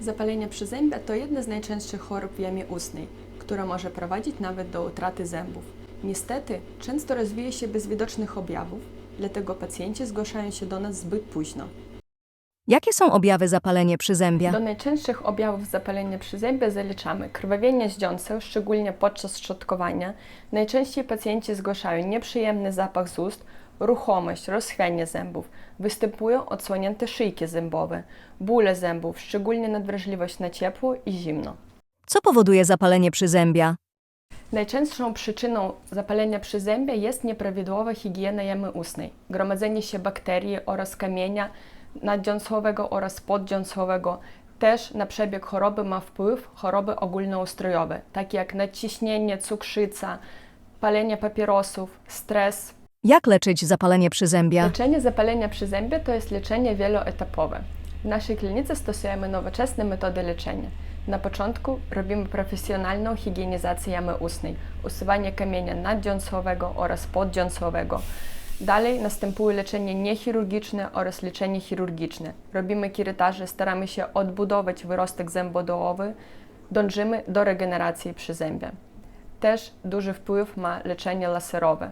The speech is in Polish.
Zapalenie przyzębia to jedna z najczęstszych chorób w ustnej, która może prowadzić nawet do utraty zębów. Niestety, często rozwija się bez widocznych objawów, dlatego pacjenci zgłaszają się do nas zbyt późno. Jakie są objawy zapalenia przyzębia? Do najczęstszych objawów zapalenia przyzębia zaliczamy krwawienie z dziąseł, szczególnie podczas szczotkowania. Najczęściej pacjenci zgłaszają nieprzyjemny zapach z ust, ruchomość, rozchwianie zębów. Występują odsłonięte szyjki zębowe, bóle zębów, szczególnie nadwrażliwość na ciepło i zimno. Co powoduje zapalenie przyzębia? Najczęstszą przyczyną zapalenia przyzębia jest nieprawidłowa higiena jamy ustnej, gromadzenie się bakterii oraz kamienia nadziąsłowego oraz poddziąsłowego. Też na przebieg choroby ma wpływ choroby ogólnoustrojowe, takie jak nadciśnienie, cukrzyca, palenie papierosów, stres. Jak leczyć zapalenie przyzębia? Leczenie zapalenia przyzębia to jest leczenie wieloetapowe. W naszej klinice stosujemy nowoczesne metody leczenia. Na początku robimy profesjonalną higienizację jamy ustnej, usuwanie kamienia naddziąsłowego oraz poddziąsłowego. Dalej następuje leczenie niechirurgiczne oraz leczenie chirurgiczne. Robimy kirytaże, staramy się odbudować wyrostek zębodołowy, dążymy do regeneracji przyzębia. Też duży wpływ ma leczenie laserowe.